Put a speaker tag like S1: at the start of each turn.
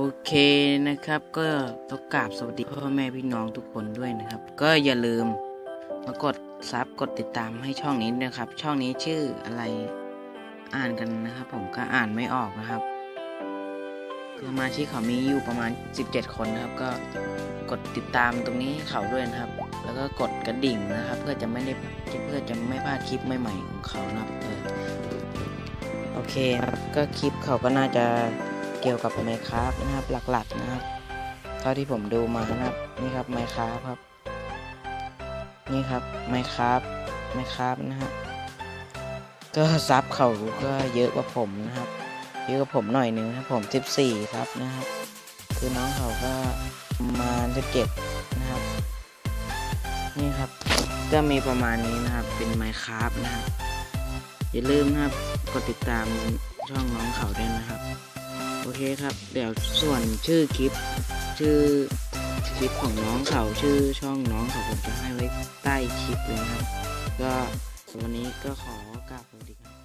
S1: โอเคนะครับก็ต้องกราบสวัสดีพ่อแม่พี่น้องทุกคนด้วยนะครับ ก็อย่าลืมมากดซับกดติดตามให้ช่องนี้นะครับ ช่องนี้ชื่ออะไรอ่านกันนะครับ ผมก็อ่านไม่ออกนะครับสมาชิกเขามีอยู่ประมาณ 17 คนนะครับ ก็กดติดตามตรงนี้ให้เขาด้วยนะครับ แล้วก็กดกระดิ่งนะครับ เพื่อจะไม่ได้เพื่อจะไม่พลาดคลิปใหม่ๆของเขานะครับโอเคครับก็คลิปเขาก็น่าจะ เกี่ยวกับไมค r a f t นะครับ หลักๆนะครับเท่าที่ผมดูมานะครับ นี่ครับไมค r a f t ครับ นี่ครับไมค r a f t ไมค r a f t นะฮะก็ซับเขาก็เยอะกว่าผมนะครับเยอะกว่าผมหน่อยนึงนะครับผม 14 ครับนะครับ คือน้องเขาก็ประมาณ17นะครับ นี่ครับ ก็มีประมาณนี้นะครับ เป็นไมค r a f t นะครับ อย่าลืมนะครับ กดติดตามช่องน้องเขาด้วยนะครับ อเคครับ เดี๋ยวส่วนชื่อคลิป ชื่อคลิปของน้องเขาชื่อช่องน้องเขาผมจะให้ไว้ใต้คลิปเลยนะครับ ก็วันนี้ก็ขอกราบสวัสดีครับ